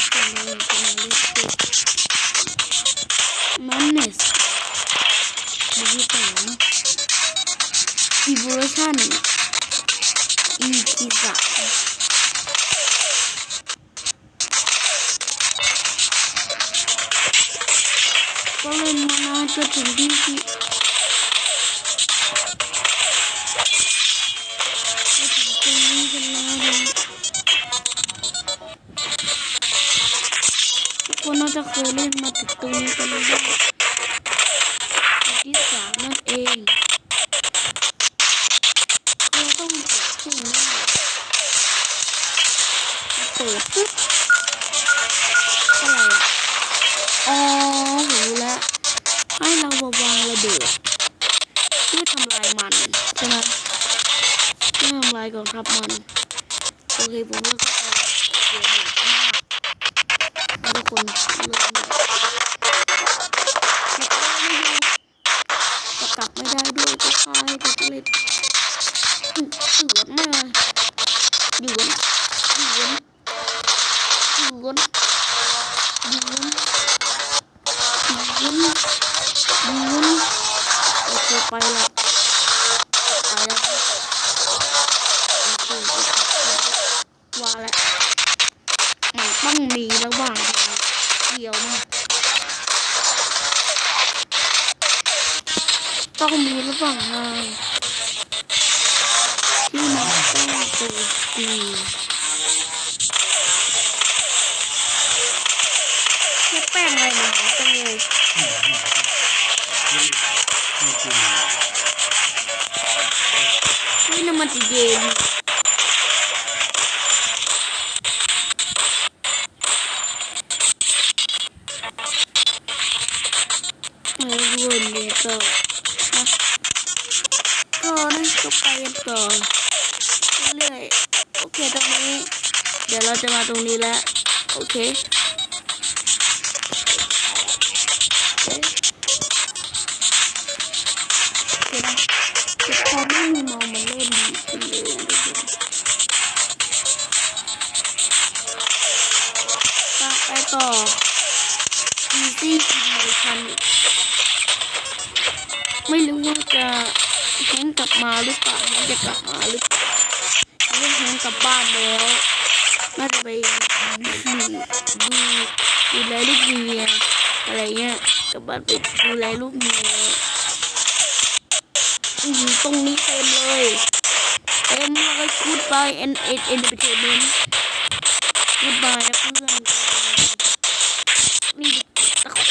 ส่งมาอย่า จะเคยเล่นมาถึงตรงนี้กันแล้วที่สามนั่นเองเราต้องเปิดเครื่องนี้เปิดปุ๊บอะไรอะอ๋อผมรู้แล้วให้เราวางระเบิดเพื่อทำลายมันใช่ไหมเพื่อทำลายกองทัพมันโอเคผมเลือก คนเลือกหนึ่งจะกลับไม่ได้ด้วยก็ฆ่าให้ทุกเล็ดสวนมาหยวนหยวนหยวนหยวนหยวนหยวนโอเคไปละไปแล้วโอเคว่าแล้วมันต้องมีระหว่างทางเดียวมาก ต้องมีระหว่างทางที่มันต้องโจมตีแค่แป้งอะไรมันหายจังเลยนี่น้ำมันจะเย็นไม่วนเลยก็อะ ก็ไปกันต่อเรื่อยโอเคตรงนี้ เดี๋ยวเราจะมาตรงนี้แล้ว โอเคเคโอเคนะแต่พอไม่มีมองมันเริ่มดีขึ้นเลยนะทุกคนไปไปต่อ easy emotion ไม่รู้ว่าจะ แฮงกลับมาหรือเปล่าแฮงจะกลับมาหรือเปล่าถ้าแฮงกลับบ้านแล้วน่าจะไปดูดูแลลูกเมียอะไรเงี้ยกลับบ้านไปดูแลลูกเมียอือหือตรงนี้เต็มเลยเต็มเลยกูดบายเอ็นเอ็นเอ็นเตอร์เทนเมนต์กูดบายนะเพื่อนตะขอ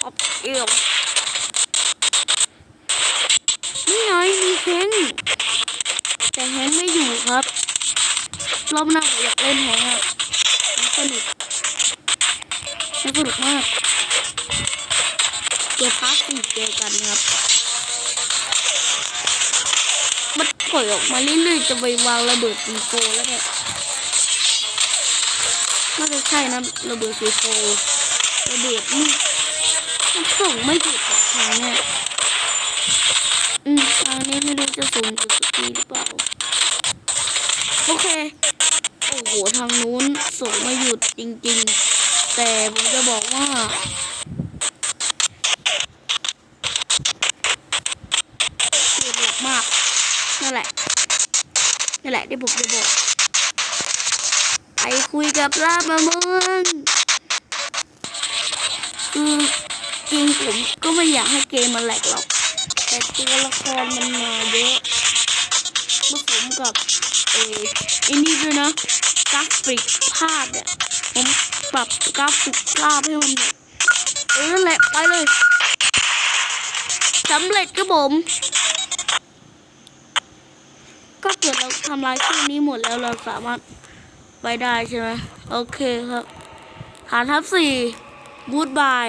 ขอบเอวนี่ไง มีแฮงแต่แฮงไม่อยู่ครับ รอบหน้าผมอยากเล่นแฮงอะมันสนุกสนุกมากเดี๋ยวพาร์ทสี่เจอกันครับ มันปล่อยออกมาเรื่อยๆ จะไปวางระเบิดซีโฟแล้วเนี่ยน่าจะใช่นะระเบิดซีโฟระเบิดนี่มันส่งไม่หยุดอะทางเนี่ย ทางนี้ไม่รู้จะส่งจุดสุดทีหรือเปล่า โอเค โอ้โห ทางนู้นส่งไม่หยุดจริง ๆ แต่ผมจะบอกว่าเสียหลักมาก นั่นแหละ นั่นแหละที่ผมจะบอก ไปคุยกับราบะเมืองคือจริงผมก็ไม่อยากให้เกมมันแหลกหรอก แต่ตัวละครมันมาเยอะผสมกับเออไอันนี้ด้วยนะกราฟิกภาพเนี่ยผมปรับกราฟิกภาพให้มันแบบเออนั่นแหละไปเลยสำเร็จครับผม ก็เกิดเราทำลายเครื่องนี้หมดแล้วเราสามารถไปได้ใช่ไหมโอเคครับฐานทัพสี่บูดบาย